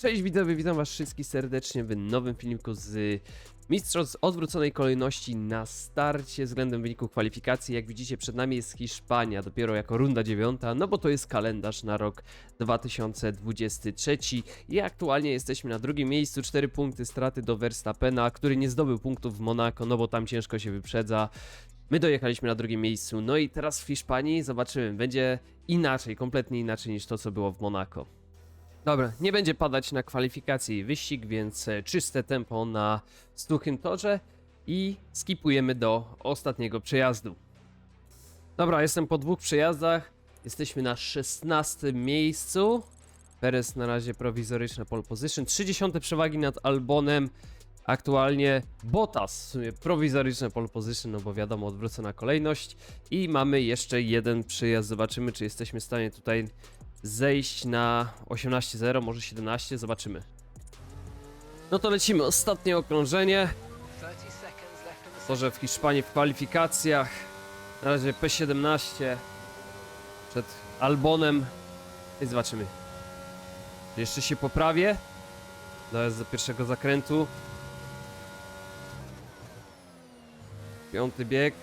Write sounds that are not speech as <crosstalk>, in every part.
Cześć widzowie, witam was wszystkich serdecznie w nowym filmiku z Mistrzostw odwróconej kolejności na starcie względem wyniku kwalifikacji. Jak widzicie przed nami jest Hiszpania, dopiero jako runda dziewiąta, no bo to jest kalendarz na rok 2023 i aktualnie jesteśmy na drugim miejscu, 4 punkty straty do Verstappena, który nie zdobył punktów w Monako, no bo tam ciężko się wyprzedza. My dojechaliśmy na drugim miejscu, no i teraz w Hiszpanii zobaczymy, będzie inaczej, kompletnie inaczej niż to co było w Monako. Dobra, nie będzie padać na kwalifikacje i wyścig, więc e, czyste tempo na stuchym torze i skipujemy do ostatniego przejazdu. Dobra, jestem po dwóch przejazdach. Jesteśmy na 16 miejscu. Perez na razie prowizoryczne pole position. 30 przewagi nad Albonem. Aktualnie Bottas, w sumie prowizoryczne pole position, no bo wiadomo, odwrócona kolejność. I mamy jeszcze jeden przejazd. Zobaczymy, czy jesteśmy w stanie tutaj zejść na 18-0, może 17, zobaczymy. No to lecimy, ostatnie okrążenie. 30 seconds left on the To, że w Hiszpanii w kwalifikacjach na razie P17 przed Albonem. I zobaczymy. Czy Jeszcze się poprawię. Dojazd do pierwszego zakrętu. Piąty bieg.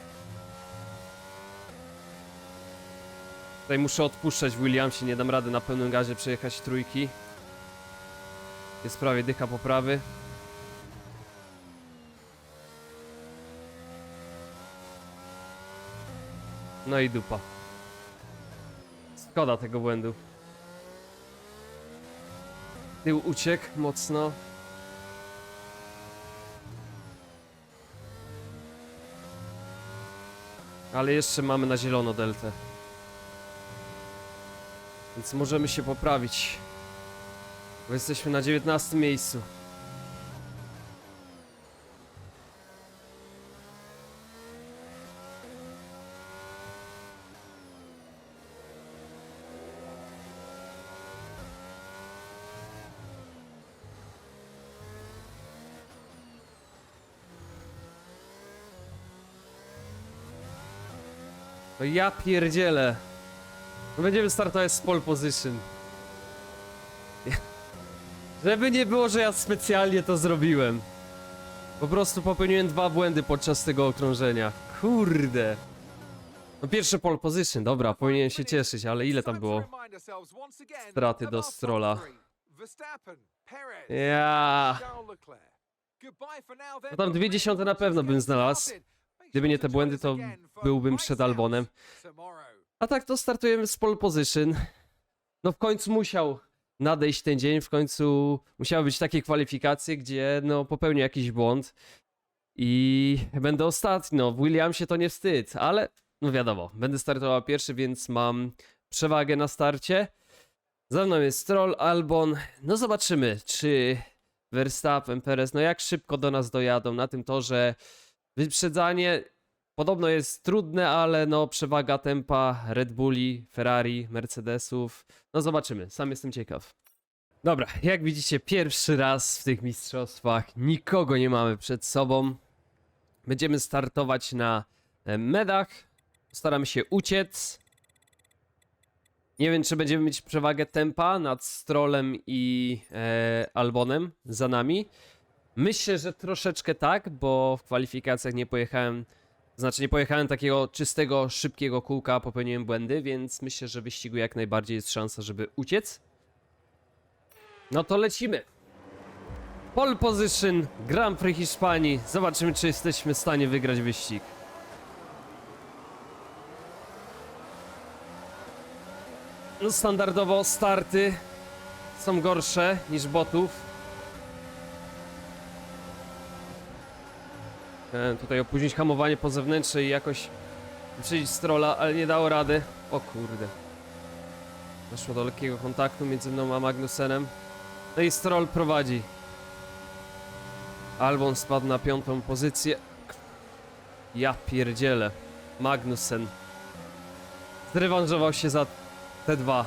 Tutaj muszę odpuszczać w Williamsie, nie dam rady na pełnym gazie przejechać trójki. Jest prawie dycha poprawy. No i dupa. Szkoda tego błędu. Tył uciekł mocno. Ale jeszcze mamy na zielono deltę. Więc możemy się poprawić. Bo jesteśmy na 19 miejscu. Ja pierdzielę. Będziemy startować z pole position. <laughs> Żeby nie było, że ja specjalnie to zrobiłem. Po prostu popełniłem dwa błędy podczas tego okrążenia. Kurde. No pierwsze pole position, dobra, powinienem się cieszyć, ale ile tam było? Straty do Strola. Ja. No tam dwie dziesiąte na pewno bym znalazł. Gdyby nie te błędy, to byłbym przed Albonem. A tak to startujemy z pole position. No w końcu musiał nadejść ten dzień, w końcu musiały być takie kwalifikacje, gdzie no popełnię jakiś błąd i będę ostatni. No w Williamsie to nie wstyd, ale no wiadomo, będę startował pierwszy, więc mam przewagę na starcie. Za mną jest Stroll, Albon. No zobaczymy, czy Verstappen, Perez, no jak szybko do nas dojadą na tym torze. Wyprzedzanie Podobno jest trudne, ale no przewaga tempa Red Bulli, Ferrari, Mercedesów. No zobaczymy, sam jestem ciekaw. Dobra, jak widzicie, pierwszy raz w tych mistrzostwach nikogo nie mamy przed sobą. Będziemy startować na e, medach. Staramy się uciec. Nie wiem, czy będziemy mieć przewagę tempa nad Strollem i e, Albonem za nami. Myślę, że troszeczkę tak, bo w kwalifikacjach nie pojechałem znaczy nie pojechałem takiego czystego, szybkiego kółka, popełniłem błędy, więc myślę, że w wyścigu jak najbardziej jest szansa, żeby uciec. No to lecimy. Pole position, Grand Prix Hiszpanii. Zobaczymy, czy jesteśmy w stanie wygrać wyścig. No standardowo starty są gorsze niż botów. Tutaj opóźnić hamowanie po zewnętrzne i jakoś wyprzedzić strola, ale nie dało rady. O kurde. Doszło do lekkiego kontaktu między mną a Magnusenem. No i stroll prowadzi. Albon spadł na piątą pozycję. Ja pierdzielę. Magnussen. Zrewanżował się za te dwa.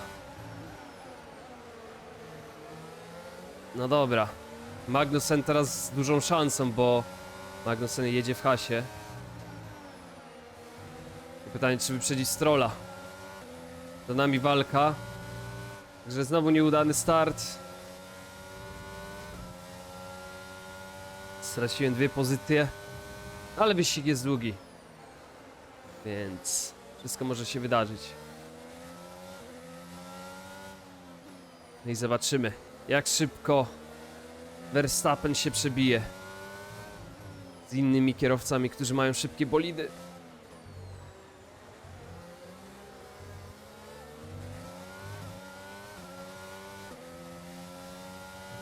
No dobra. Magnussen teraz z dużą szansą, bo Magnussen jedzie w hasie. Pytanie, czy wyprzedzić Strolla. Za nami walka. Także znowu nieudany start. Straciłem dwie pozycje, ale wyścig jest długi. Więc wszystko może się wydarzyć. No i zobaczymy, jak szybko Verstappen się przebije z innymi kierowcami, którzy mają szybkie bolidy.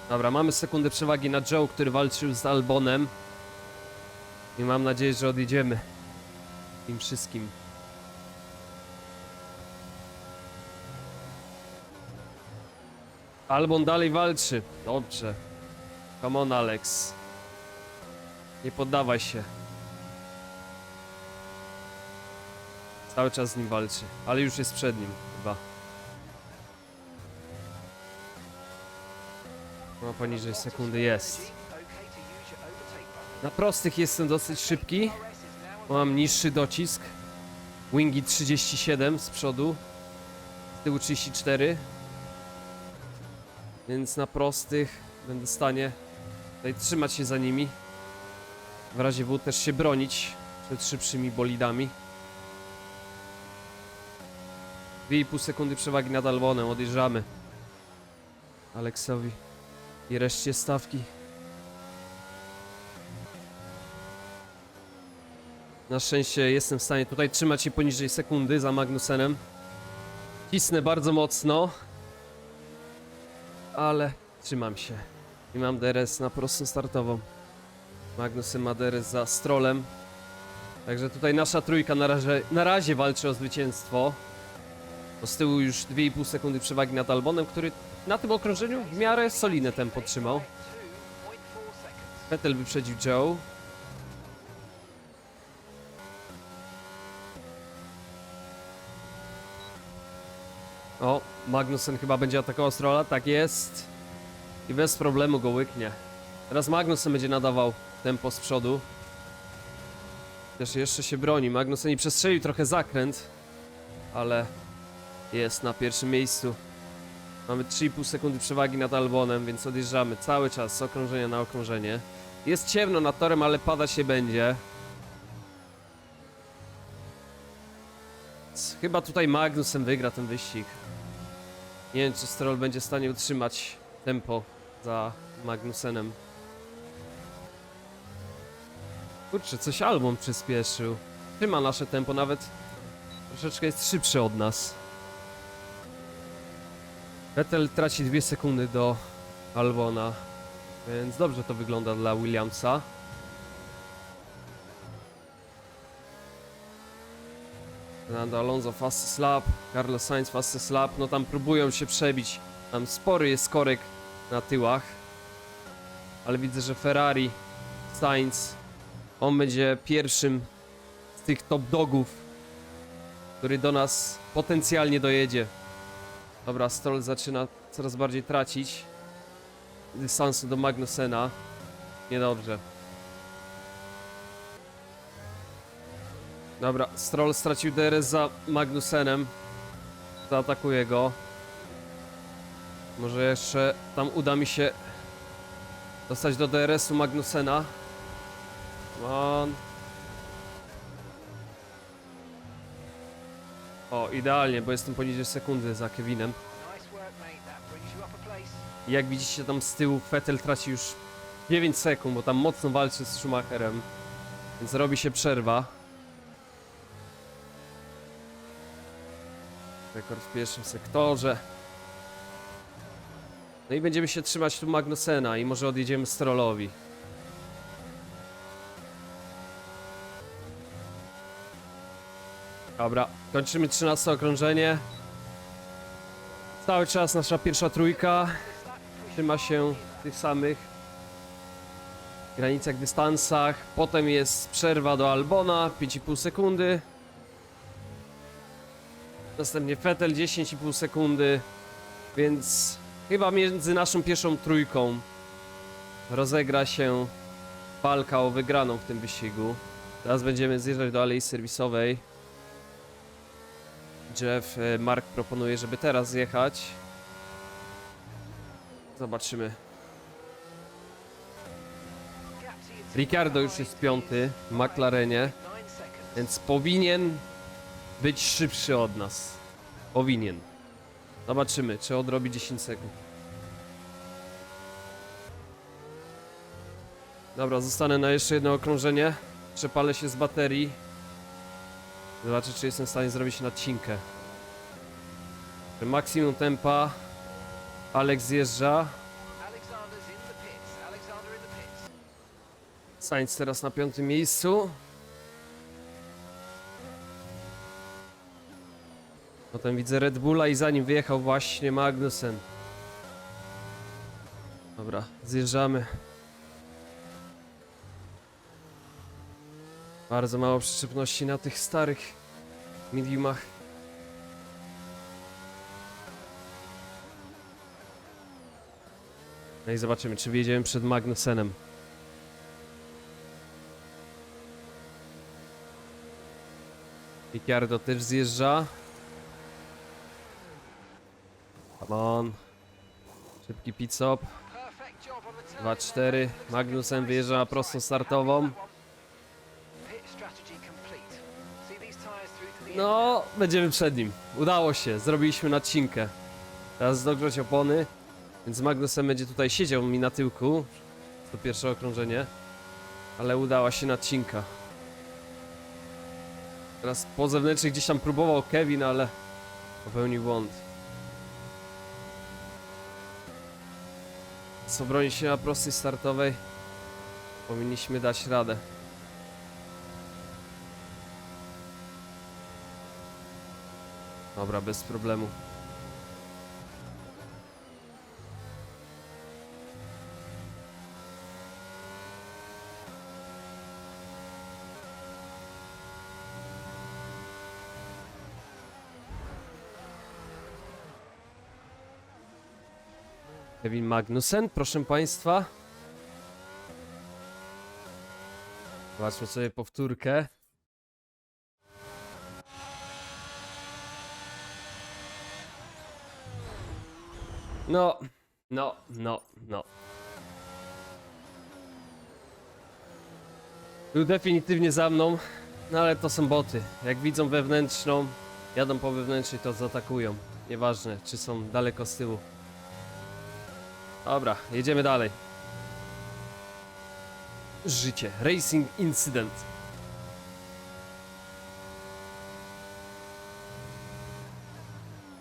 Dobra, mamy sekundę przewagi na Joe, który walczył z Albonem. I mam nadzieję, że odjedziemy. Tym wszystkim. Albon dalej walczy. Dobrze. Come on, Alex. Nie poddawaj się. Cały czas z nim walczy, ale już jest przed nim chyba. No poniżej sekundy jest. Na prostych jestem dosyć szybki. Mam niższy docisk. Wingi 37 z przodu. Z tyłu 34. Więc na prostych będę w stanie tutaj trzymać się za nimi. W razie W też się bronić przed szybszymi bolidami. 2,5 sekundy przewagi nad Albonem, odjeżdżamy. Aleksowi i reszcie stawki. Na szczęście jestem w stanie tutaj trzymać się poniżej sekundy za Magnusenem. Cisnę bardzo mocno. Ale trzymam się. I mam DRS na prostą startową. Magnusen ma DRS za Strolem. Także tutaj nasza trójka na razie, na razie walczy o zwycięstwo. Bo z tyłu już 2,5 sekundy przewagi nad Albonem, który na tym okrążeniu w miarę solidne tempo trzymał. Vettel wyprzedził Joe. O, Magnussen chyba będzie atakował Strolla, tak jest. I bez problemu go łyknie. Teraz Magnussen będzie nadawał tempo z przodu. Też jeszcze się broni. Magnussen i przestrzelił trochę zakręt, ale jest na pierwszym miejscu. Mamy 3,5 sekundy przewagi nad Albonem, więc odjeżdżamy cały czas z okrążenia na okrążenie. Jest ciemno nad torem, ale pada się będzie. Chyba tutaj Magnussen wygra ten wyścig. Nie wiem, czy Stroll będzie w stanie utrzymać tempo za Magnusenem. Kurczę, coś Albon przyspieszył. Trzyma nasze tempo, nawet troszeczkę jest szybszy od nas. Vettel traci dwie sekundy do Albona, więc dobrze to wygląda dla Williamsa. Fernando Alonso fast slap, Carlos Sainz fast slap, no tam próbują się przebić. Tam spory jest korek na tyłach. Ale widzę, że Ferrari, Sainz, on będzie pierwszym z tych top dogów, który do nas potencjalnie dojedzie. Dobra, Stroll zaczyna coraz bardziej tracić dystansu do Magnusena. Niedobrze. Dobra, Stroll stracił DRS za Magnusenem. Zaatakuje go. Może jeszcze tam uda mi się dostać do DRS-u Magnusena. Come on. O, idealnie, bo jestem poniżej sekundy za Kevinem. Jak widzicie tam z tyłu Vettel traci już 9 sekund, bo tam mocno walczy z Schumacherem. Więc robi się przerwa. Rekord w pierwszym sektorze. No i będziemy się trzymać tu Magnusena i może odjedziemy Strollowi. Dobra, kończymy 13 okrążenie. Cały czas nasza pierwsza trójka trzyma się w tych samych granicach, dystansach. Potem jest przerwa do Albona, 5,5 sekundy. Następnie Vettel 10,5 sekundy. Więc chyba między naszą pierwszą trójką rozegra się walka o wygraną w tym wyścigu. Teraz będziemy zjeżdżać do alei serwisowej. Jeff, e, Mark proponuje, żeby teraz zjechać. Zobaczymy. Ricardo już jest piąty w McLarenie, więc powinien być szybszy od nas. Powinien. Zobaczymy, czy odrobi 10 sekund. Dobra, zostanę na jeszcze jedno okrążenie. Przepalę się z baterii. Zobaczę, czy jestem w stanie zrobić nadcinkę. Maksimum tempa. Alex zjeżdża. Sainz teraz na piątym miejscu. Potem widzę Red Bulla i za nim wyjechał właśnie Magnussen. Dobra, zjeżdżamy. Bardzo mało przyczepności na tych starych mediumach. No i zobaczymy, czy wyjedziemy przed Magnussenem. Ricciardo też zjeżdża. Come on. Szybki pit stop. Perfect job on the turn. 2-4. Magnussen wyjeżdża na prostą startową. No, będziemy przed nim. Udało się, zrobiliśmy nadcinkę. Teraz dogrzeć opony. Więc Magnussen będzie tutaj siedział mi na tyłku. To pierwsze okrążenie. Ale udała się nadcinka. Teraz po zewnętrznych gdzieś tam próbował Kevin, ale popełnił błąd. Co broni się na prostej startowej, powinniśmy dać radę. Dobra, bez problemu. Kevin Magnussen, proszę Państwa. Zobaczmy sobie powtórkę. No, no, no, no. Był definitywnie za mną, no ale to są boty. Jak widzą wewnętrzną, jadą po wewnętrznej, to zaatakują. Nieważne, czy są daleko z tyłu. Dobra, jedziemy dalej. Życie. Racing Incident.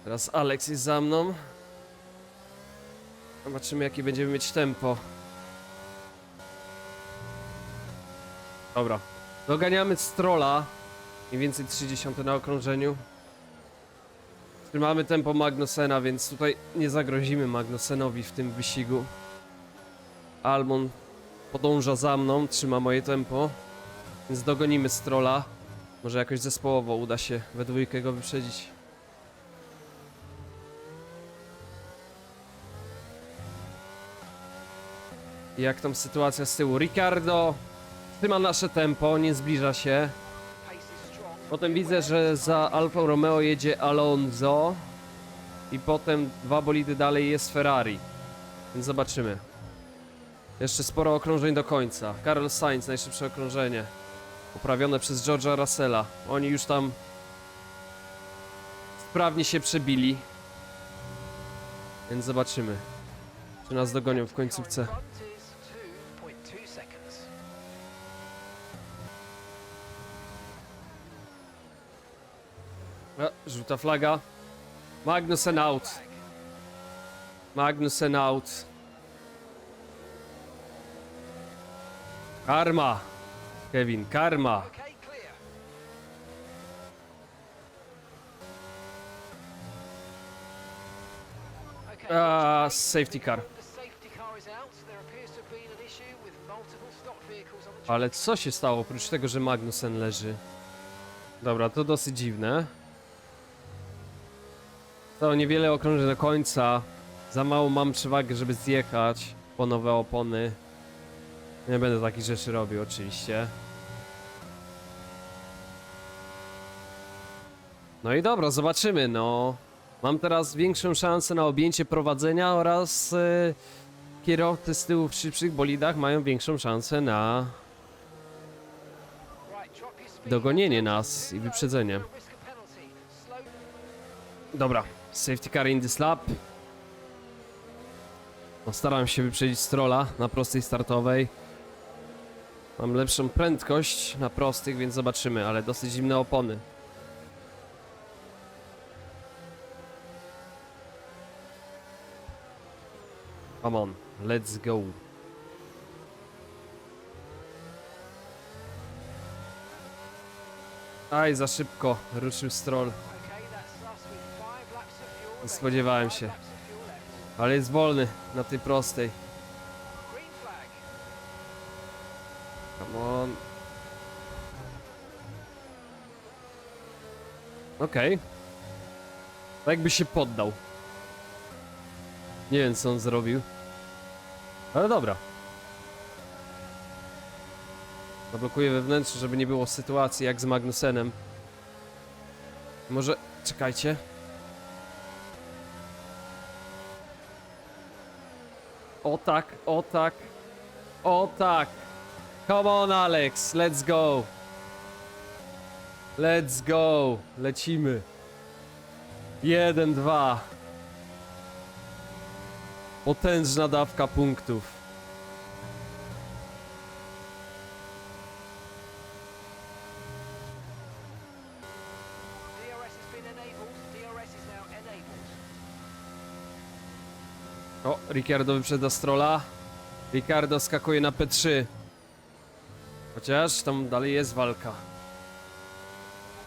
Teraz Alex jest za mną. Zobaczymy jakie będziemy mieć tempo. Dobra. Doganiamy Strolla. Mniej więcej 30 na okrążeniu. Trzymamy tempo Magnusena, więc tutaj nie zagrozimy Magnusenowi w tym wyścigu. Almon podąża za mną, trzyma moje tempo. Więc dogonimy Strolla. Może jakoś zespołowo uda się we dwójkę go wyprzedzić. Jak tam sytuacja z tyłu? Ricardo trzyma nasze tempo, nie zbliża się. Potem widzę, że za Alfa Romeo jedzie Alonso. I potem dwa bolidy dalej jest Ferrari. Więc zobaczymy. Jeszcze sporo okrążeń do końca. Carlos Sainz, najszybsze okrążenie. Poprawione przez George'a Russella. Oni już tam sprawnie się przebili. Więc zobaczymy, czy nas dogonią w końcówce. Żółta flaga. Magnussen out. Magnussen out. Karma. Kevin, karma. Safety car. Ale co się stało oprócz tego, że Magnussen leży? Dobra, to dosyć dziwne. To niewiele okrążeń do końca. Za mało mam przewagę, żeby zjechać po nowe opony. Nie będę takich rzeczy robił, oczywiście. No i dobra, zobaczymy, no. Mam teraz większą szansę na objęcie prowadzenia oraz e, kierowcy z tyłu w szybszych bolidach mają większą szansę na dogonienie nas i wyprzedzenie. Dobra, safety car in this lap. Postaram się wyprzedzić Strolla na prostej startowej. Mam lepszą prędkość na prostych, więc zobaczymy, ale dosyć zimne opony. Come on, let's go. Aj, za szybko ruszył Stroll. Nie spodziewałem się. Ale jest wolny na tej prostej. Come on. Okej. Tak jakby się poddał. Nie wiem co on zrobił. Ale dobra. Zablokuję wewnętrznie, żeby nie było sytuacji jak z Magnusenem. Może... czekajcie. O tak, o tak. O tak. Come on, Alex, let's go. Let's go. Lecimy. Jeden, dwa. Potężna dawka punktów. Ricciardo wyprzedza Strolla. Ricciardo skakuje na P3. Chociaż tam dalej jest walka.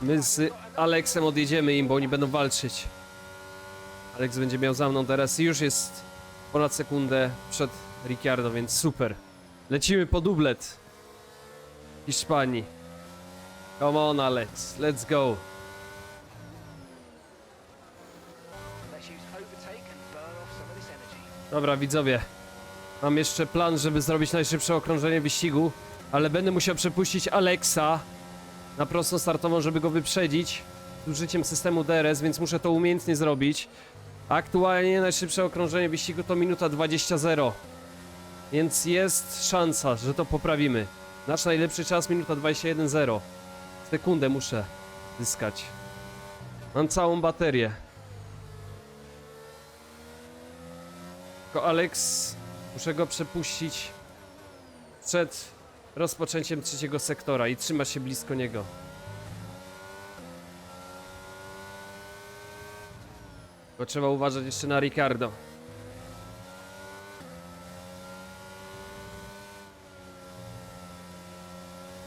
My z Alexem odjedziemy im, bo oni będą walczyć. Alex będzie miał za mną teraz i już jest ponad sekundę przed Ricciardo, więc super. Lecimy po dublet. Hiszpanii. Come on Alex, let's go. Dobra, widzowie. Mam jeszcze plan, żeby zrobić najszybsze okrążenie wyścigu, ale będę musiał przepuścić Alexa na prostą startową, żeby go wyprzedzić z użyciem systemu DRS, więc muszę to umiejętnie zrobić. Aktualnie najszybsze okrążenie wyścigu to minuta 20.0. Więc jest szansa, że to poprawimy. Nasz najlepszy czas minuta 21.0. Sekundę muszę zyskać. Mam całą baterię. Tylko Alex, muszę go przepuścić przed rozpoczęciem trzeciego sektora i trzyma się blisko niego. Bo trzeba uważać jeszcze na Ricardo.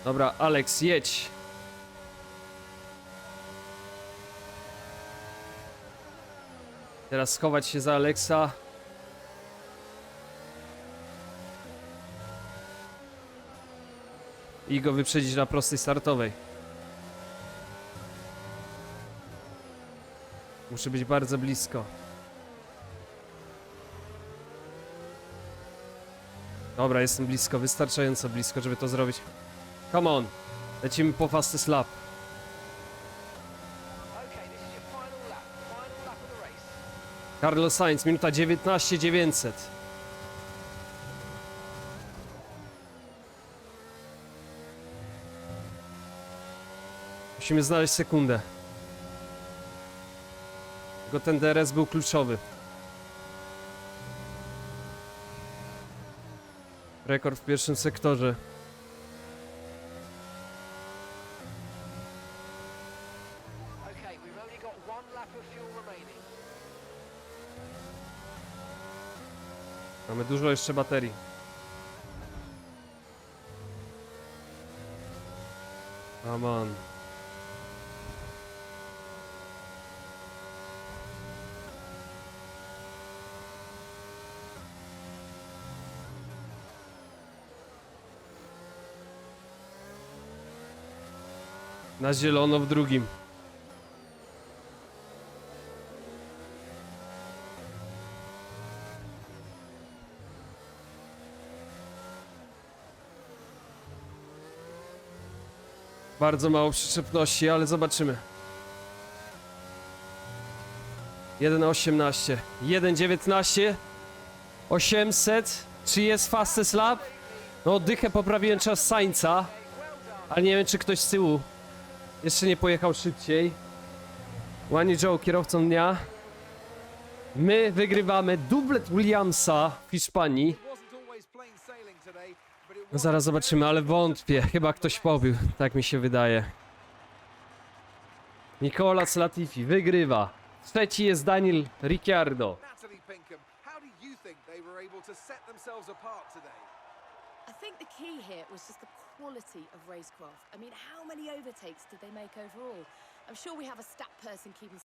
Dobra, Alex, jedź. Teraz schować się za Alexa. I go wyprzedzić na prostej startowej. Muszę być bardzo blisko. Dobra, jestem blisko, wystarczająco blisko, żeby to zrobić. Come on, lecimy po fastest lap. Carlos Sainz, minuta 19 900. Musimy znaleźć sekundę. Tylko ten DRS był kluczowy. Rekord w pierwszym sektorze. Mamy dużo jeszcze baterii. Come on. Na zielono w drugim. Bardzo mało przyczepności, ale zobaczymy. 1.18, 1.19. 800. Czy jest fastest lap? No, dychę poprawiłem czas Sańca. Ale nie wiem, czy ktoś z tyłu jeszcze nie pojechał szybciej. Łani Joe, kierowcą dnia. My wygrywamy dublet Williamsa w Hiszpanii. No zaraz zobaczymy, ale wątpię. Chyba ktoś pobił, tak mi się wydaje. Nicolas Latifi wygrywa. Trzeci jest Daniel Ricciardo. I think the key here was just the quality of racecraft. I mean, how many overtakes did they make overall? I'm sure we have a stat person keeping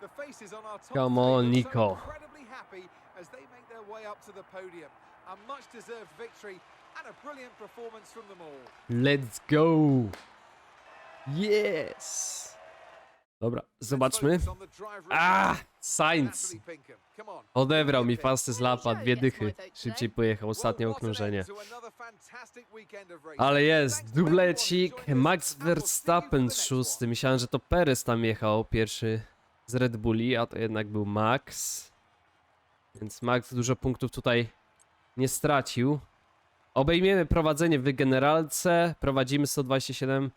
The faces on our top Come on, Nico. so incredibly happy as they make their way up to the podium. A much deserved victory and a brilliant performance from them all. Let's go! Yes! Dobra, zobaczmy. A, the- Sainz odebrał mi fasty z lapa, dwie dychy. Szybciej pojechał ostatnie okrążenie. racing. Ale jest, dublecik, Max Verstappen szósty. Myślałem, że to Perez tam jechał pierwszy z Red Bulli, a to jednak był Max. Więc Max dużo punktów tutaj nie stracił. Obejmiemy prowadzenie w generalce. Prowadzimy 127,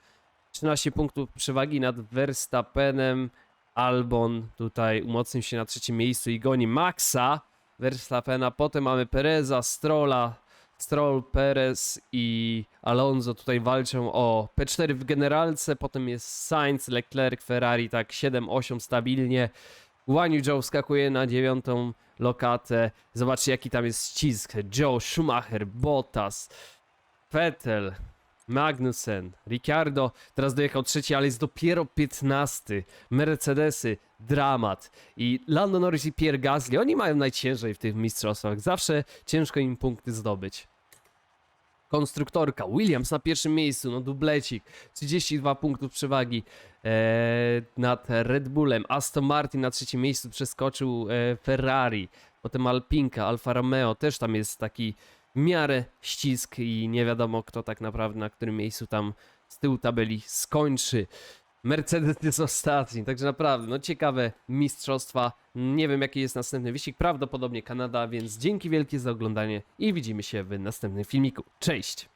13 punktów przewagi nad Verstappenem. Albon tutaj umocnił się na trzecim miejscu i goni Maxa Verstappena. Potem mamy Pereza, Strolla, Stroll, Perez i Alonso tutaj walczą o P4 w generalce, potem jest Sainz, Leclerc, Ferrari, tak 7-8 stabilnie. Guan Yu Zhou skakuje na dziewiątą lokatę. Zobaczcie jaki tam jest ścisk. Joe, Schumacher, Bottas, Vettel, Magnussen, Ricciardo, teraz dojechał trzeci, ale jest dopiero 15. Mercedesy, dramat. I Lando Norris i Pierre Gasly, oni mają najciężej w tych mistrzostwach. Zawsze ciężko im punkty zdobyć. Konstruktorka, Williams na pierwszym miejscu, no dublecik, 32 punktów przewagi e, nad Red Bullem. Aston Martin na trzecim miejscu przeskoczył e, Ferrari, potem Alpinka, Alfa Romeo, też tam jest taki miarę ścisk i nie wiadomo kto tak naprawdę na którym miejscu tam z tyłu tabeli skończy. Mercedes jest ostatni, także naprawdę, no ciekawe mistrzostwa. Nie wiem jaki jest następny wyścig, prawdopodobnie Kanada, więc dzięki wielkie za oglądanie i widzimy się w następnym filmiku. Cześć!